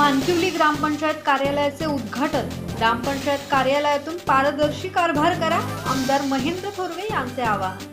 मानकिवली ग्रामपंचायत कार्यालयाचे उद्घाटन. ग्रामपंचायत कार्यालयातून पारदर्शी कारभार करा. आमदार महेंद्र थोरवे यांचे आवाहन.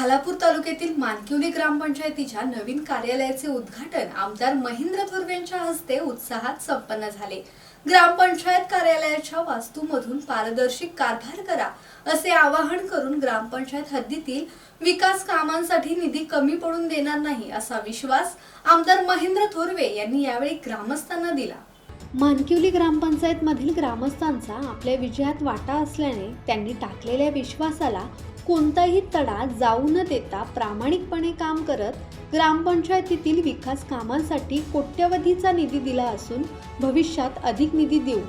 खालापूर तालुक्यातील मानकिवली ग्रामपंचायतीच्या नवीन कार्यालयाचे उद्घाटन आमदार महेंद्र थोरवे यांच्या हस्ते उत्साहात संपन्न झाले. ग्रामपंचायत कार्यालयाच्या वास्तूमधून पारदर्शी कारभार करा असे आवाहन करून ग्रामपंचायत हद्दीतील विकास कामांसाठी निधी कमी पडून देणार नाही असा विश्वास आमदार महेंद्र थोरवे यांनी यावेळी ग्रामस्थांना दिला. मानकिवली ग्रामपंचायत मधील ग्रामस्थांचा आपल्या विजयात वाटा असल्याने त्यांनी टाकलेल्या विश्वासाला कोणताही तडा जाऊ न देता प्रामाणिकपणे काम करत ग्रामपंचायतीतील विकास कामांसाठी कोट्यवधीचा निधी दिला असून भविष्यात अधिक निधी देऊ.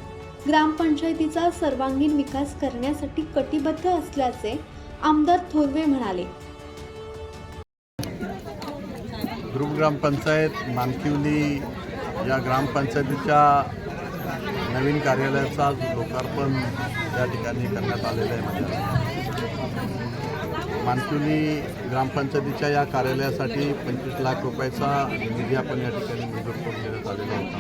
ग्रामपंचायतीचा सर्वांगीण विकास करण्यासाठी कटिबद्ध असल्याचे आमदार थोरवे म्हणाले. ध्रुव ग्रामपंचायत मानकिवली या ग्रामपंचायतीच्या नवीन कार्यालयाचा लोकार्पण या ठिकाणी करण्यात आलेलं आहे माझ्या मानकुली ग्रामपंचायतीच्या या कार्यालयासाठी पंचवीस लाख रुपयाचा निधी आपण या ठिकाणी मंजूर करून देण्यात आलेला होता.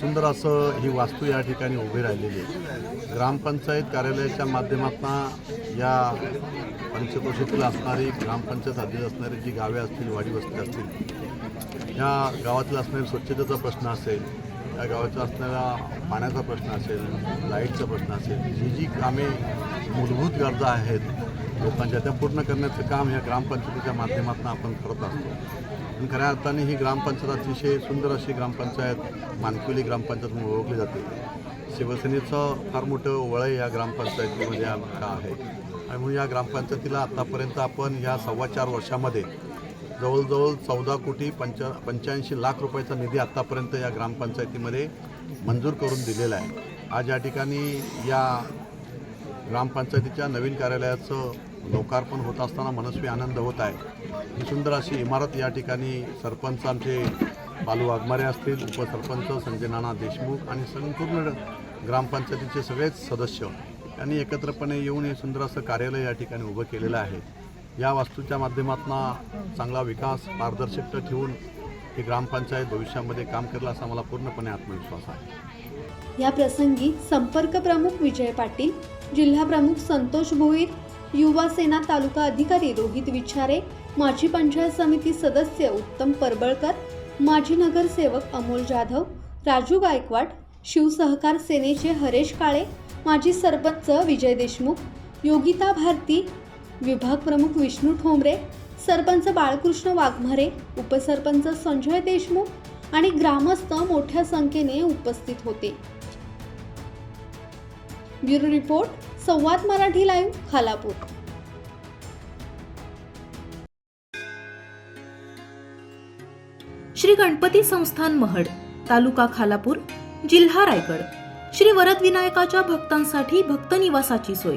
सुंदर असं ही वास्तू या ठिकाणी उभी राहिलेली आहे. ग्रामपंचायत कार्यालयाच्या माध्यमातून या पंचकोशीतील असणारी ग्रामपंचायत हद्दीत असणारी जी गावे असतील वाडी वस्ती असतील या गावातील असणारी स्वच्छतेचा प्रश्न असेल या गावाचा असणारा पाण्याचा प्रश्न असेल लाईटचा प्रश्न असेल जी जी कामे मूलभूत गरजा आहेत लोकांच्या त्या पूर्ण करण्याचं काम या ग्रामपंचायतीच्या माध्यमातून आपण करत असतो. आणि खऱ्या अर्थाने ही ग्रामपंचायत अतिशय सुंदर अशी ग्रामपंचायत मानकुली ग्रामपंचायत म्हणून ओळखली जाते. शिवसेनेचं फार मोठं वळय या ग्रामपंचायतीमध्ये आमचं आहे. आणि म्हणून या ग्रामपंचायतीला आत्तापर्यंत आपण या सव्वा चार वर्षामध्ये जवळजवळ चौदा कोटी पंच पंच्याऐंशी लाख रुपयाचा निधी आत्तापर्यंत या ग्रामपंचायतीमध्ये मंजूर करून दिलेला आहे. आज या ठिकाणी या ग्रामपंचायतीच्या नवीन कार्यालयाचं लोकार्पण होत असताना मनस्वी आनंद होत आहे. ही सुंदर अशी इमारत या ठिकाणी सरपंच आमचे बालू वाघमारे असतील उपसरपंच संजय नाना देशमुख आणि संपूर्ण ग्रामपंचायतीचे सगळेच सदस्य यांनी एकत्रपणे येऊन हे सुंदर असं कार्यालय या ठिकाणी उभं केलेलं आहे. या वास्तूच्या माध्यमातून चांगला विकास पारदर्शकता ठेवून ही ग्रामपंचायत भविष्यामध्ये काम करेल असा मला पूर्णपणे आत्मविश्वास आहे. या प्रसंगी संपर्क प्रमुख विजय पाटील जिल्हा प्रमुख संतोष भोईर युवा सेना तालुका अधिकारी रोहित विचारे माजी पंचायत समिती सदस्य उत्तम परबळकर माजी नगरसेवक अमोल जाधव राजू गायकवाड शिवसहकार सेनेचे हरेश काळे माजी सरपंच विजय देशमुख योगिता भारती विभाग प्रमुख विष्णू ठोंबरे सरपंच बाळकृष्ण वाघमारे उपसरपंच संजय देशमुख आणि ग्रामस्थ मोठ्या संख्येने उपस्थित होते. Bureau report Samvad Marathi live Khalapur. Shri Ganpati संस्थान महड तालुका खालापूर जिल्हा रायगड. श्री वरदविनायकाच्या भक्तांसाठी भक्त निवासाची सोय.